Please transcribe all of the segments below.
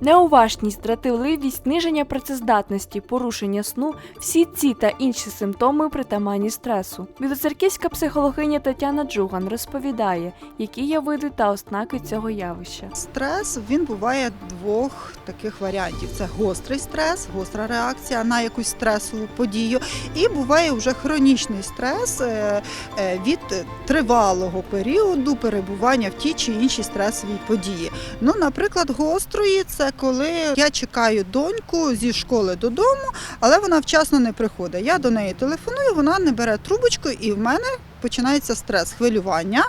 Неуважність, дратівливість, зниження працездатності, порушення сну всі ці та інші симптоми притаманні стресу. Білоцерківська психологиня Тетяна Джуган розповідає, які є види та ознаки цього явища. Стрес він буває двох таких варіантів: це гострий стрес, гостра реакція на якусь стресову подію, і буває вже хронічний стрес е, е, від тривалого періоду перебування в тій чи іншій стресовій події. Ну, наприклад, гострої це коли я чекаю доньку зі школи додому, але вона вчасно не приходить. Я до неї телефоную, вона не бере трубочку, і в мене. Починається стрес, хвилювання.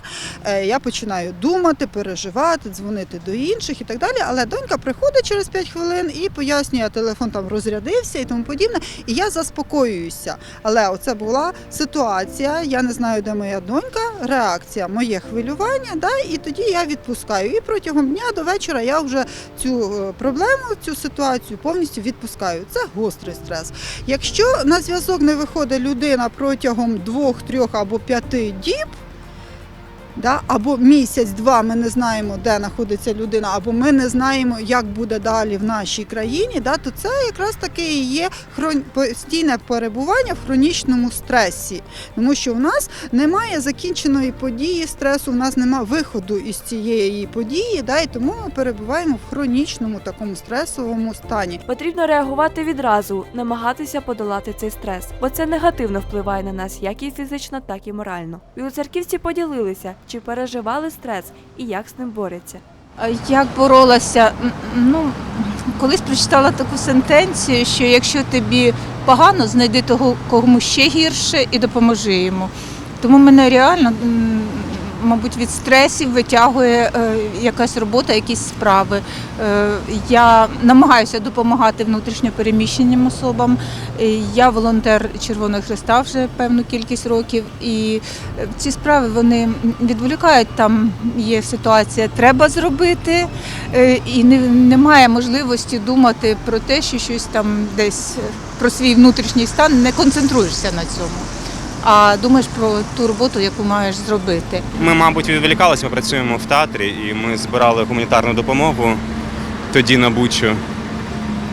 Е, Я починаю думати, переживати, дзвонити до інших і так далі. Але донька приходить через 5 хвилин і пояснює, телефон там розрядився і тому подібне. І я заспокоююся. Але оце була ситуація. Я не знаю, де моя донька, реакція, моє хвилювання. Да, і тоді я відпускаю. І протягом дня до вечора я вже цю е, проблему, цю ситуацію повністю відпускаю. Це гострий стрес. Якщо на зв'язок не виходить людина протягом двох, трьох або п'яти діб. Да? Або місяць-два ми не знаємо, де знаходиться людина, або ми не знаємо, як буде далі в нашій країні, да? то це якраз таки і є хрон... постійне перебування в хронічному стресі. Тому що в нас немає закінченої події стресу, у нас немає виходу із цієї події, да? і тому ми перебуваємо в хронічному такому стресовому стані. Потрібно реагувати відразу, намагатися подолати цей стрес, бо це негативно впливає на нас як і фізично, так і морально. Білоцерківці поділилися, чи переживали стрес і як з ним борються. Як боролася? Ну, колись прочитала таку сентенцію, що якщо тобі погано, знайди того, кому ще гірше, і допоможи йому. Тому мене реально, мабуть, від стресів витягує е, якась робота, якісь справи. Е, Я намагаюся допомагати внутрішньопереміщеним особам. Е, Я волонтер Червоного Христа вже певну кількість років, і ці справи вони відволікають. Там є ситуація, треба зробити, і не, немає можливості думати про те, що щось там десь про свій внутрішній стан не концентруєшся на цьому. А думаєш про ту роботу, яку маєш зробити. Ми, мабуть, відволікалися, ми працюємо в театрі і ми збирали гуманітарну допомогу тоді на Бучу.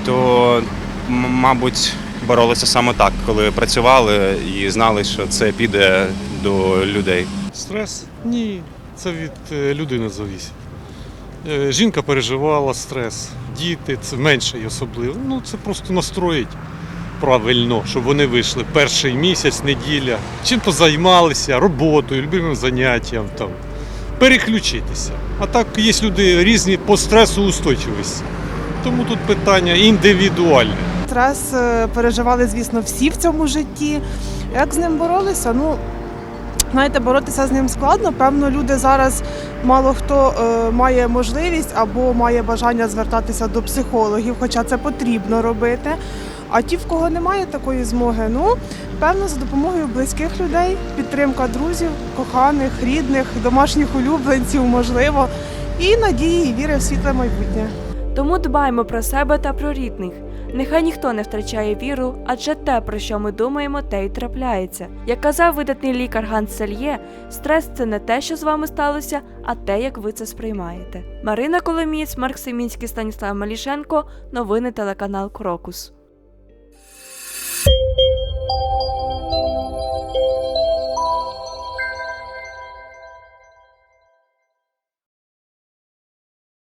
То, мабуть, боролися саме так, коли працювали і знали, що це піде до людей. Стрес? Ні, це від е, людини залежить. Е, Жінка переживала стрес, діти це менше й особливо. Ну це просто настроїть правильно, щоб вони вийшли перший місяць, неділя, чим-то займалися, роботою, любимим заняттям там. Переключитися. А так є люди різні по стресу устойчивості. Тому тут питання індивідуальне. Стрес е, переживали, звісно, всі в цьому житті. Як з ним боролися? Ну, знаєте, боротися з ним складно. Певно, люди зараз мало хто е, має можливість або має бажання звертатися до психологів, хоча це потрібно робити. А ті, в кого немає такої змоги, ну певно, за допомогою близьких людей, підтримка друзів, коханих, рідних, домашніх улюбленців, можливо, і надії і віри в світле майбутнє. Тому дбаймо про себе та про рідних. Нехай ніхто не втрачає віру, адже те, про що ми думаємо, те й трапляється. Як казав видатний лікар Ганс Сельє, стрес це не те, що з вами сталося, а те, як ви це сприймаєте. Марина Коломієць, Марк Семінський, Станіслав Малішенко. Новини телеканал Крокус.